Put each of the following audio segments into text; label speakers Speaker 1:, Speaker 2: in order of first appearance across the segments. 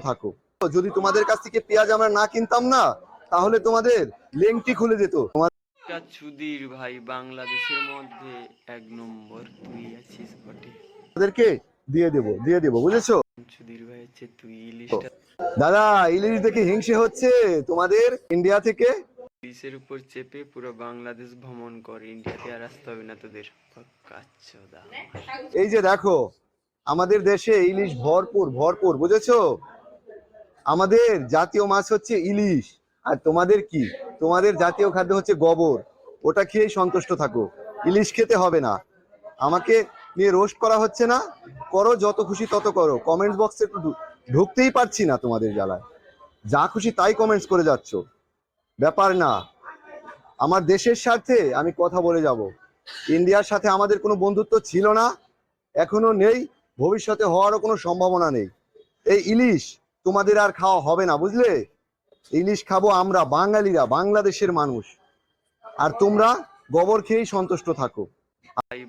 Speaker 1: থাকো। যদি তোমাদের কাছ থেকে পেঁয়াজ আমরা না কিনতাম না তাহলে তোমাদের লেংটি খুলে যেত।
Speaker 2: চুদির ভাই বাংলাদেশের মধ্যে এক নম্বর তুই আছিস বটে।
Speaker 1: তোমাদেরকে দিয়ে দেব দিয়ে দেব বুঝেছ?
Speaker 2: চুদির ভাই হচ্ছে তুই ইলিশটা
Speaker 1: দাদা ইলিশ দেখে হিংসে হচ্ছে তোমাদের ইন্ডিয়া থেকে?
Speaker 2: ইলিশের উপর চেপে পুরো বাংলাদেশ ভ্রমণ কর ইন্ডিয়াতে আর আসতে হবে না তোদের।
Speaker 1: এই যে দেখো আমাদের দেশে ইলিশ ভরপুর ভরপুর বুঝেছ? আমাদের জাতীয় মাছ হচ্ছে ইলিশ। আর তোমাদের কি? তোমাদের জাতীয় খাদ্য হচ্ছে গোবর। ওটা খেয়েই সন্তুষ্ট থাকো। ইলিশ খেতে হবে না। আমাকে নিয়ে রোস্ট করা হচ্ছে না। করো, যত খুশি তত করো। কমেন্টস বক্সে ঢুকতেই পারছি না তোমাদের জ্বালায়। যা খুশি তাই কমেন্টস করে যাচ্ছ। ব্যাপার না। আমার দেশের স্বার্থে আমি কথা বলে যাব। ইন্ডিয়ার সাথে আমাদের কোনো বন্ধুত্ব ছিল না। এখনও নেই। ভবিষ্যতে হওয়ারও কোনো সম্ভাবনা নেই। এই ইলিশ তোমাদের আর খাওয়া হবে না বুঝলে? ইলিশ খাব আমরা বাঙালিরা বাংলাদেশের মানুষ। আর তোমরা গোবর খেয়েই সন্তুষ্ট থাকো।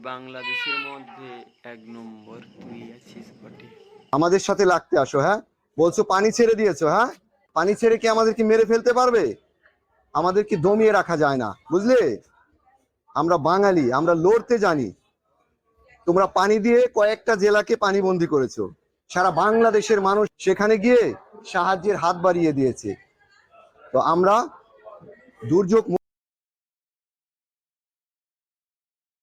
Speaker 2: বাংলাদেশের মধ্যে এক নম্বর তুই আছিস বটে।
Speaker 1: আমাদের সাথে লাগতে আসো হ্যাঁ? বলছো পানি ছেড়ে দিয়েছ হ্যাঁ? পানি ছেড়ে কি আমাদের কি মেরে ফেলতে পারবে? আমাদের কি দমিয়ে রাখা যায় না বুঝলে? আমরা বাঙালি আমরা লড়তে জানি। তোমরা পানি দিয়ে কয়েকটা জেলাকে পানিবন্দি করেছ। সারা বাংলাদেশের মানুষ সেখানে গিয়ে সাহায্যের হাত বাড়িয়ে দিয়েছে। তো আমরা দুর্যোগ